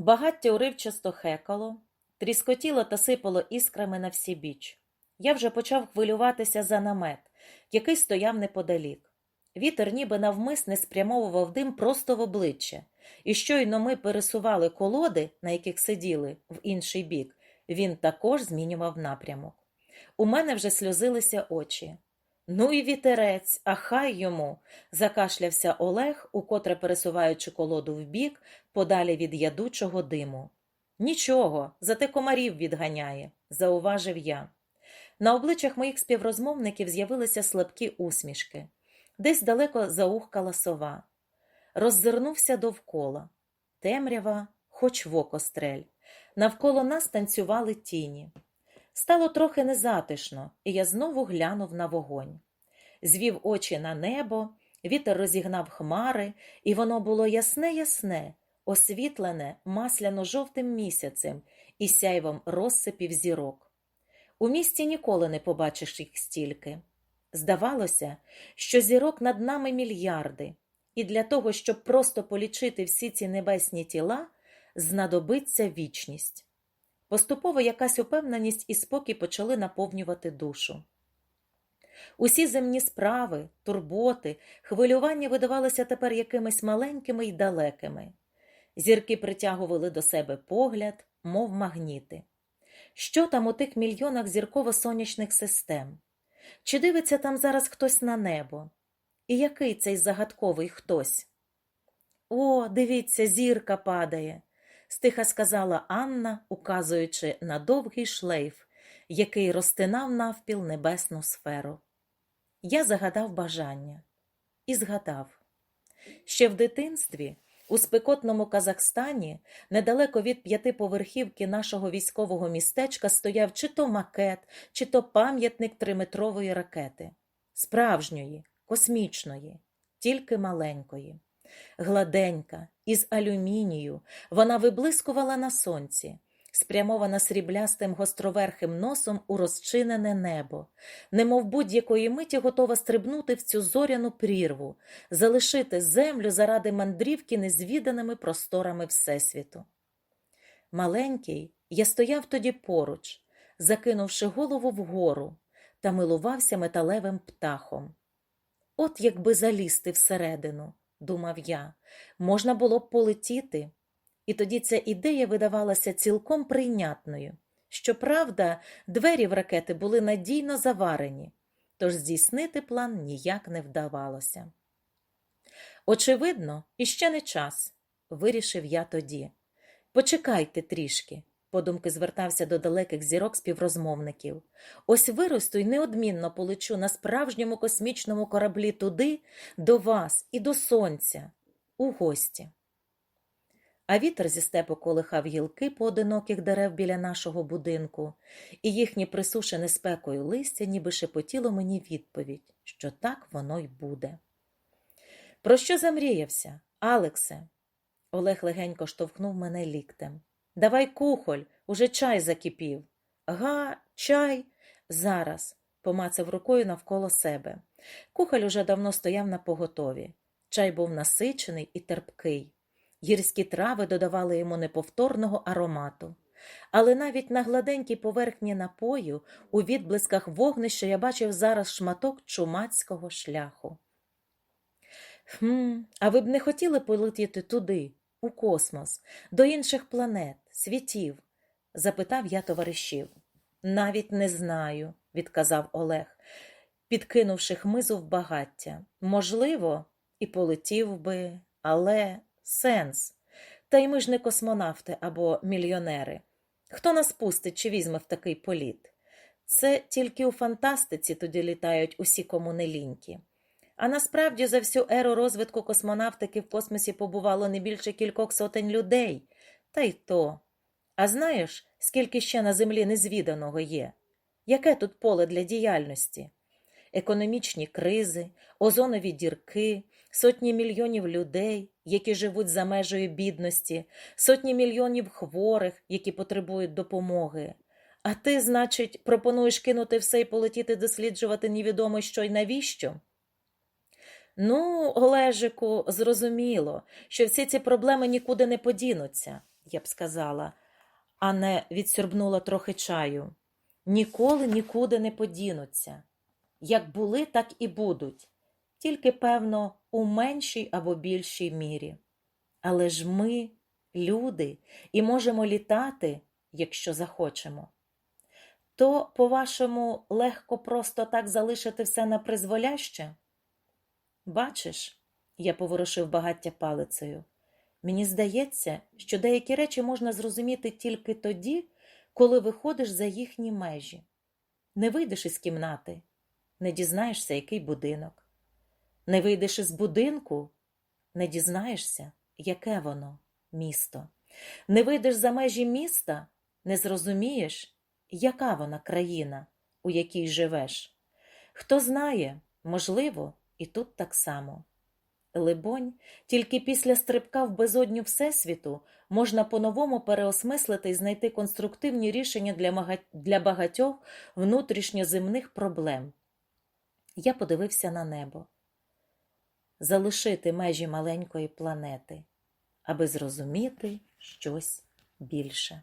Багаття уривчасто хекало, тріскотіло та сипало іскрами на всі біч. Я вже почав хвилюватися за намет, який стояв неподалік. Вітер ніби навмисне спрямовував дим просто в обличчя, і щойно ми пересували колоди, на яких сиділи, в інший бік, він також змінював напрямок. У мене вже сльозилися очі. Ну і вітерець, а хай йому, закашлявся Олег, укотре пересуваючи колоду вбік, подалі від ядучого диму. Нічого, зате комарів відганяє, зауважив я. На обличчях моїх співрозмовників з'явилися слабкі усмішки. Десь далеко заухкала сова. Роззирнувся довкола. Темрява, хоч в око стрель. Навколо нас танцювали тіні. Стало трохи незатишно, і я знову глянув на вогонь. Звів очі на небо, вітер розігнав хмари, і воно було ясне-ясне, освітлене масляно-жовтим місяцем і сяйвом розсипів зірок. У місті ніколи не побачиш їх стільки. Здавалося, що зірок над нами мільярди, і для того, щоб просто полічити всі ці небесні тіла, знадобиться вічність. Поступово якась упевненість і спокій почали наповнювати душу. Усі земні справи, турботи, хвилювання видавалися тепер якимись маленькими й далекими. Зірки притягували до себе погляд, мов магніти. Що там у тих мільйонах зірково-сонячних систем? Чи дивиться там зараз хтось на небо? І який цей загадковий хтось? О, дивіться, зірка падає, стиха сказала Анна, указуючи на довгий шлейф, який розтинав навпіл небесну сферу. Я загадав бажання і згадав. Ще в дитинстві, у спекотному Казахстані, недалеко від п'ятиповерхівки нашого військового містечка стояв чи то макет, чи то пам'ятник триметрової ракети. Справжньої, космічної, тільки маленької. Гладенька, із алюмінію, вона виблискувала на сонці, спрямована сріблястим гостроверхим носом у розчинене небо, немов будь-якої миті готова стрибнути в цю зоряну прірву, залишити землю заради мандрівки незвіданими просторами Всесвіту. Маленький, я стояв тоді поруч, закинувши голову вгору, та милувався металевим птахом. От якби залізти всередину, думав я, можна було б полетіти. І тоді ця ідея видавалася цілком прийнятною. Щоправда, двері в ракети були надійно заварені, тож здійснити план ніяк не вдавалося. Очевидно, іще не час, вирішив я тоді. Почекайте трішки, подумки звертався до далеких зірок співрозмовників. Ось виросту й неодмінно полечу на справжньому космічному кораблі туди, до вас і до сонця, у гості. А вітер зі степу колихав гілки поодиноких дерев біля нашого будинку, і їхнє присушене спекою листя ніби шепотіло мені відповідь, що так воно й буде. Про що замріявся, Алексе? Олег легенько штовхнув мене ліктем. Давай кухоль, уже чай закипів. Га, чай. Зараз, помацав рукою навколо себе. Кухоль уже давно стояв на поготові. Чай був насичений і терпкий. Гірські трави додавали йому неповторного аромату. Але навіть на гладенькій поверхні напою, у відблисках вогнища я бачив зараз шматок чумацького шляху. Хм, а ви б не хотіли полетіти туди, у космос, до інших планет, світів? запитав я товаришів. Навіть не знаю, відказав Олег, підкинувши хмизу в багаття. Можливо, і полетів би, але сенс. Та й ми ж не космонавти або мільйонери. Хто нас пустить чи візьме в такий політ? Це тільки у фантастиці тоді літають усі кому. А насправді за всю еру розвитку космонавтики в космосі побувало не більше кількох сотень людей. Та й то. А знаєш, скільки ще на землі незвіданого є? Яке тут поле для діяльності? Економічні кризи, озонові дірки, сотні мільйонів людей, які живуть за межею бідності, сотні мільйонів хворих, які потребують допомоги. А ти, значить, пропонуєш кинути все і полетіти досліджувати невідомо що й навіщо? Ну, Олежику, зрозуміло, що всі ці проблеми нікуди не подінуться. я б сказала, а не відсьорбнула трохи чаю, ніколи нікуди не подінуться. Як були, так і будуть, тільки, певно, у меншій або більшій мірі. Але ж ми люди і можемо літати, якщо захочемо. То, по-вашому, легко просто так залишити все на призволяще? Бачиш, я поворушив багаття палицею. Мені здається, що деякі речі можна зрозуміти тільки тоді, коли виходиш за їхні межі. Не вийдеш із кімнати, не дізнаєшся, який будинок. Не вийдеш із будинку, не дізнаєшся, яке воно місто. Не вийдеш за межі міста, не зрозумієш, яка вона країна, у якій живеш. Хто знає, можливо, і тут так само. Либонь, тільки після стрибка в безодню Всесвіту можна по-новому переосмислити і знайти конструктивні рішення для, багатьох внутрішньоземних проблем. Я подивився на небо. Залишити межі маленької планети, аби зрозуміти щось більше.